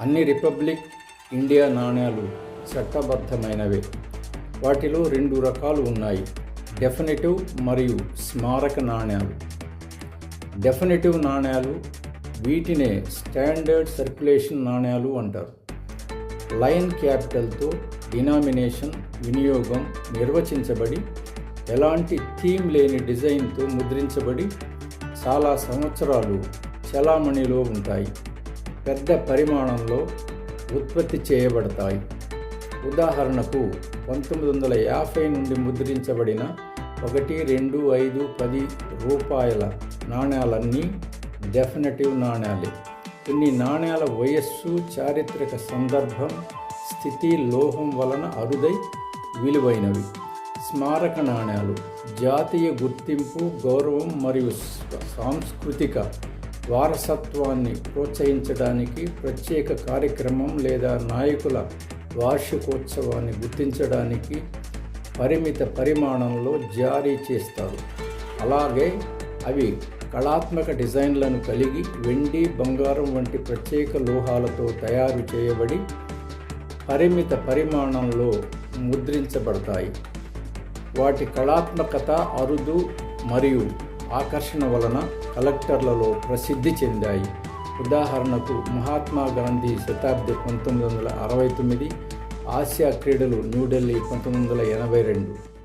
అన్ని republic India నాణ్యాలు చట్టబద్ధమైనవే. వాటిలో రెండు రకాలు ఉన్నాయి. డెఫినెటివ్ మరియు స్మారక నాణ్యాలు డెఫినెటివ్ నాణ్యాలు వీటినే స్టాండర్డ్ సర్క్యులేషన్ నాణ్యాలు అంటారు. లైన్ క్యాపిటల్తో డినామినేషన్ వినియోగం నిర్వచించబడి ఎలాంటి థీమ్ లేని డిజైన్తో ముద్రించబడి చాలా సంవత్సరాలు చలామణిలో ఉంటాయి. పెద్ద పరిమాణంలో ఉత్పత్తి చేయబడతాయి. ఉదాహరణకు పంతొమ్మిది వందల యాభై నుండి ముద్రించబడిన ఒకటి రెండు ఐదు పది రూపాయల నాణ్యాలన్నీ డెఫినెటివ్ నాణ్యాలే. కొన్ని నాణ్యాల వయస్సు చారిత్రక సందర్భం స్థితి లోహం వలన అరుదై విలువైనవి. స్మారక నాణ్యాలు జాతీయ గుర్తింపు గౌరవం మరియు సాంస్కృతిక వారసత్వాన్ని ప్రోత్సహించడానికి ప్రత్యేక కార్యక్రమం లేదా నాయకుల వార్షికోత్సవాన్ని గుర్తించడానికి పరిమిత పరిమాణంలో జారీ చేస్తారు. అలాగే అవి కళాత్మక డిజైన్లను కలిగి వెండి బంగారం వంటి ప్రత్యేక లోహాలతో తయారు చేయబడి పరిమిత పరిమాణంలో ముద్రించబడతాయి. వాటి కళాత్మకత అరుదు మరియు ఆకర్షణ వలన కలెక్టర్లలో ప్రసిద్ధి చెందాయి. ఉదాహరణకు మహాత్మా గాంధీ శతాబ్ది పంతొమ్మిది వందల అరవై తొమ్మిది ఆసియా క్రీడలు న్యూఢిల్లీ పంతొమ్మిది వందల ఎనభై రెండు.